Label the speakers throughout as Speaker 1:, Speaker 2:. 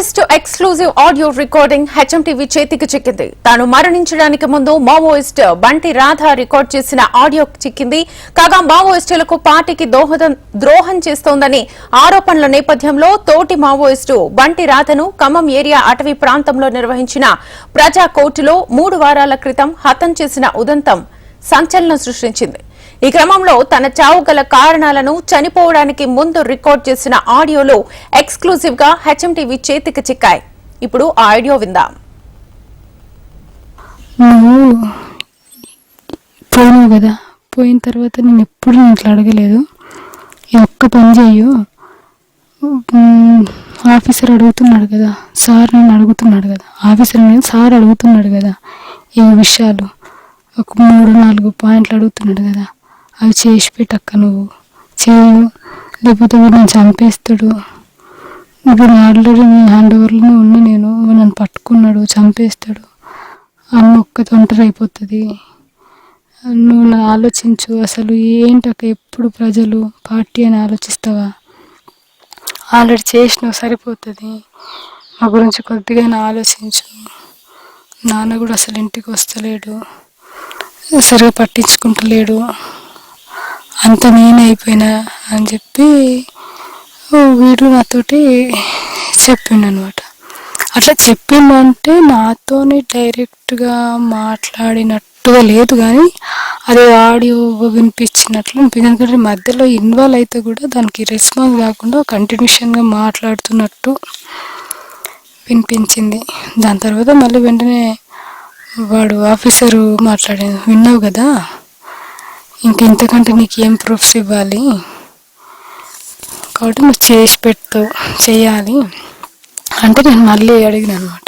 Speaker 1: Maoist exclusive audio recording HMTV చేతికి చిక్కింది. తాను మరణించడానికి ముందు మావోయిస్ట్ బంటి రాధ రికార్డ్ చేసిన ఆడియో చిక్కింది. కాగా మావోయిస్టులకు పార్టీకి దోహదం ద్రోహం చేస్తోందని ఆరోపణల నేపథ్యంలో తోటి మావోయిస్టు బంటి రాధను ఖమ్మం ఏరియా అటవీ ప్రాంతంలో నిర్వహించిన ప్రజా కోర్టులో మూడు వారాల క్రితం హతం చేసిన ఉదంతం సంచలనం సృష్టించింది. ఈ క్రమంలో తన చావు గల కారణాలను చనిపోవడానికి ముందు రికార్డ్ చేసిన ఆడియోలో ఎక్స్క్లూజివ్గా హెచ్ఎంటీవీ చేతికి చిక్కాయి. ఇప్పుడు ఆ ఆడియో విందాం.
Speaker 2: పోయినావు కదా. పోయిన తర్వాత నేను ఎప్పుడు ఇట్లా అడగలేదు. ఒక్క పని చేయు ఆఫీసర్ అడుగుతున్నాడు కదా. సార్ నన్ను అడుగుతున్నాడు కదా. ఆఫీసర్ నేను సార్ అడుగుతున్నాడు కదా. ఈ విషయాలు ఒక మూడు నాలుగు పాయింట్లు అడుగుతున్నాడు కదా. అవి చేసి పెట్టక్క నువ్వు. చేయు. లేకపోతే వీడు నన్ను చంపేస్తాడు. ఇప్పుడు ఆల్రెడీ నీ హ్యాండ్ ఓవర్లోనే ఉన్న నేను. నన్ను పట్టుకున్నాడు చంపేస్తాడు. అమ్మ ఒక్క తొంటరి అయిపోతుంది. నువ్వు నా ఆలోచించు. అసలు ఏంటక్క ఎప్పుడు ప్రజలు పార్టీ అని ఆలోచిస్తావా? ఆల్రెడీ చేసినావు సరిపోతుంది. మా గురించి కొద్దిగా ఆలోచించు. నాన్న కూడా అసలు ఇంటికి వస్తలేడు. సరిగా పట్టించుకుంటలేడు. అంత నేను అయిపోయినా అని చెప్పి వీడు నాతోటి చెప్పిండు అనమాట అట్లా చెప్పిండంటే నాతోని డైరెక్ట్గా మాట్లాడినట్టుగా లేదు కానీ అది ఆడియో వినిపించినట్లు అనిపించింది. ఎందుకంటే మధ్యలో ఇన్వాల్వ్ అయితే కూడా దానికి రెస్పాన్స్ కాకుండా కంటిన్యూషన్గా మాట్లాడుతున్నట్టు వినిపించింది. దాని తర్వాత మళ్ళీ వెంటనే వాడు ఆఫీసరు మాట్లాడాను విన్నావు కదా? ఇంక ఇంతకంటే నీకు ఏం ప్రూఫ్స్ ఇవ్వాలి? కాబట్టి నువ్వు చేసి పెట్టు చేయాలి. అంటే నేను మళ్ళీ అడిగిన అనమాట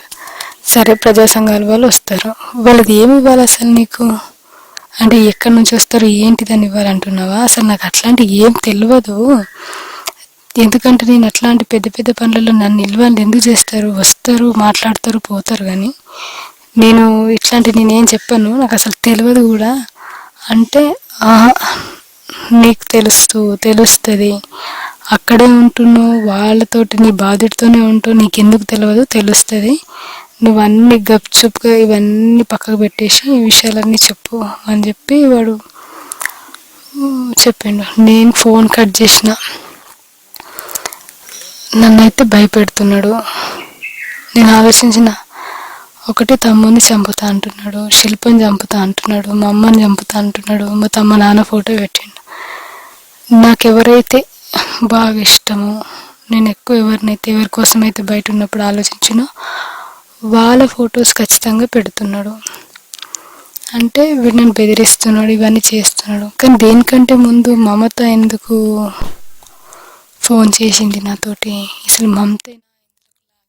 Speaker 2: సరే ప్రజా సంఘాల వాళ్ళు వస్తారు. వాళ్ళది ఏమి ఇవ్వాలి అసలు నీకు? అంటే ఎక్కడి నుంచి వస్తారు? ఏంటి దాన్ని ఇవ్వాలంటున్నావా? అసలు నాకు అట్లాంటి ఏం తెలియదు ఎందుకంటే నేను అట్లాంటి పెద్ద పెద్ద పనులలో నన్ను నిల్వలు ఎందుకు చేస్తారు? వస్తారు మాట్లాడతారు పోతారు కానీ నేను ఇట్లాంటి నేనేం చెప్పాను. నాకు అసలు తెలియదు కూడా. అంటే నీకు తెలుస్తూ తెలుస్తుంది. అక్కడే ఉంటున్నావు వాళ్ళతోటి నీ బాధ్యతతోనే ఉంటావు నీకు ఎందుకు తెలియదు తెలుస్తుంది. నువ్వన్నీ గప్చుప్గా ఇవన్నీ పక్కకు పెట్టేసి ఈ విషయాలన్నీ చెప్పు అని చెప్పి వాడు చెప్పిండు. నేను ఫోన్ కట్ చేసిన. నన్నైతే భయపెడుతున్నాడు. నేను ఆలోచించిన ఒకటి తమ్ముని చంపుతా అంటున్నాడు శిల్పని చంపుతా అంటున్నాడు మా అమ్మని చంపుతా అంటున్నాడు మా తమ్మ నాన్న ఫోటో పెట్టిండు. నాకెవరైతే బాగా ఇష్టమో నేను ఎక్కువ ఎవరినైతే ఎవరి కోసం అయితే బయట ఉన్నప్పుడు ఆలోచించినో వాళ్ళ ఫొటోస్ ఖచ్చితంగా పెడుతున్నాడు. అంటే వీడు నన్ను బెదిరిస్తున్నాడు ఇవన్నీ చేస్తున్నాడు. కానీ దేనికంటే ముందు మమత ఎందుకు ఫోన్ చేసింది నాతోటి? అసలు మమత